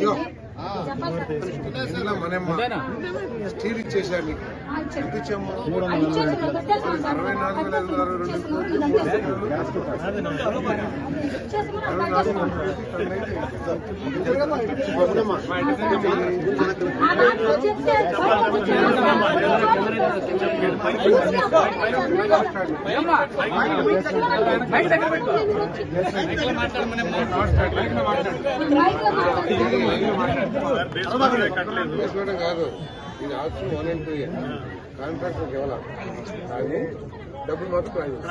చెప్పాలి సార్. నిన్న మనమ్మ స్టీల్ ఇచ్చేసారు నీకు. అరవై నాలుగు వేల ఐదు వందల అరవై రెండు. అరవై నాలుగు ఆ దాంట్లో చెప్తే వేసుకోవడం కాదు ఇది option one and two contractor ఇవ్వాలి కానీ డబ్బులు మాత్రం ప్రైవేట్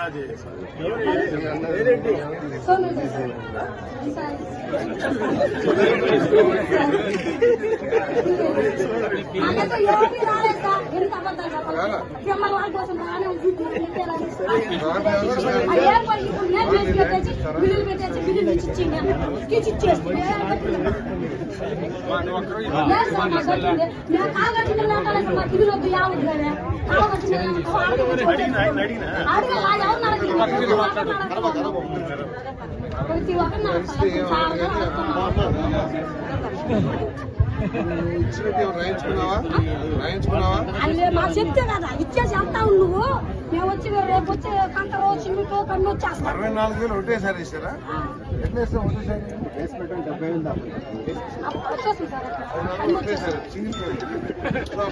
ఎందుకు అబద్ధాలు చెప్పాలి? మిమ్మల్ని వాళ్ళ కోసం బాగానే ఉంది. ఇప్పుడు నేను చేసి పెట్టేసి, బిల్లులు పెట్టేసి, బిల్లులు ఇచ్చి ఇచ్చి మేము మాకు వద్దు, యావద్దు కదా. అడగలా, ప్రతి రాయించుకున్నావా రాయించుకున్నావా మాకు చెప్తే కదా ఇచ్చేసి వెళ్తావు నువ్వు. మేము వచ్చి రేపు వచ్చి కంకరో సిమెంటో కన్ను వచ్చేస్తాం. అరవై నాలుగు వేలు ఒకటేసారి ఇస్తారా? ఎట్లా ఇస్తాం ఒకటేసారి సార్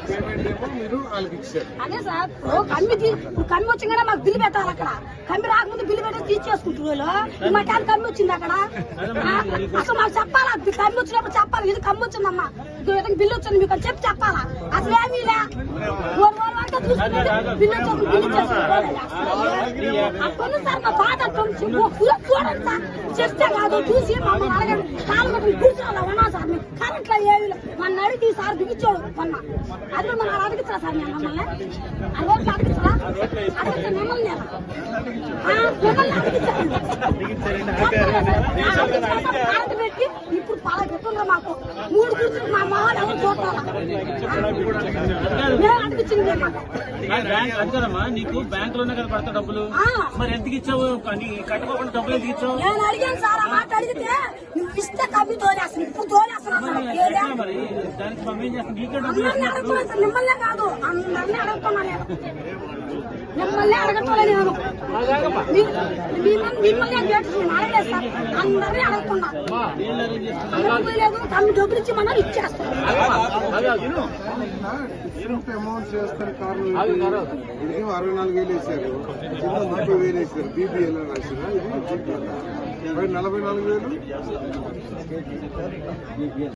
పేమెంట్ ఏమో మీరు వాళ్ళకి ఇచ్చారు అదే సార్ ఇప్పుడు కమ్మి తీ- ఇప్పుడు కమ్మి వచ్చిందనే మాకు బిల్లు పెట్టాలి అక్కడ. కమ్మి రాకముందు బిల్లు పెట్టి తీసేసుకుంటారు వీళ్ళు. మా ఎంత కమ్మి వచ్చింది అక్కడ? ఆ? అసలు మాకు చెప్పాలా? ఇది కమ్మి వచ్చినప్పుడు చెప్పాలి. ఇది కమ్మి వచ్చిందమ్మా. ఇది బిల్లు వచ్చింది మీకు అని చెప్పి చెప్పాలా? అసలు ఏమీ లే. రోజు వరకు చూసుకుంటే బిల్లు బిల్లు అప్పుడు సార్ మా బాధ అట్టుంది. ఓ చూడండి సార్. చెప్తే కాదు చూసి మమ్మల్ని అడగండి. కాలు కట్టుకుని కూర్చోవాలి ఉన్నా సార్ మీకు కరెంట్లో ఏమి లేదు మన అడిగి సార్ బిగించాడు మొన్న అది కూడా మనం అడిగించరా సార్ నేను మమ్మల్ని అది వరకు అడిగించరా అడిగితే మిమ్మల్ని నేను ఆ, మిమ్మల్ని అడిగించాను కరెంట్ పెట్టి పలా చెప్తుండ్రు మాకు. మూడు కూర్చుని మా మొహాలు ఎవరు చూడాలా నేను నీకు బ్యాంక్లోనే కదా పడతా డబ్బులు. మరి ఎందుకు ఇచ్చావు? కట్టుకోకుండా డబ్బులు ఎందుకు ఇచ్చావు? నేను అడిగాను సార్ ఆ మాట అడిగితే నువ్వు ఇస్తే కమ్మి తోలేస్తాను ఇప్పుడు సార్ మిమ్మల్నే కాదు అందరినీ అడుగుతున్నా నేను మిమ్మల్ని అడగట్లే నేను. మిమ్మల్ని మిమ్మల్ని అని చెప్పి నేను అడగలేదు సార్ అందరినీ అడుగుతున్నా లేదు డబ్బులు ఇచ్చి మనం ఇచ్చేస్తాం ఇంత అమౌంట్ చేస్తారు కార్లు ఇది అరవై నాలుగు వేలు వేసారు. ముప్పై వేలు వేసారు. బీబీఎల్ రాసిన ఇది నలభై నాలుగు వేలు?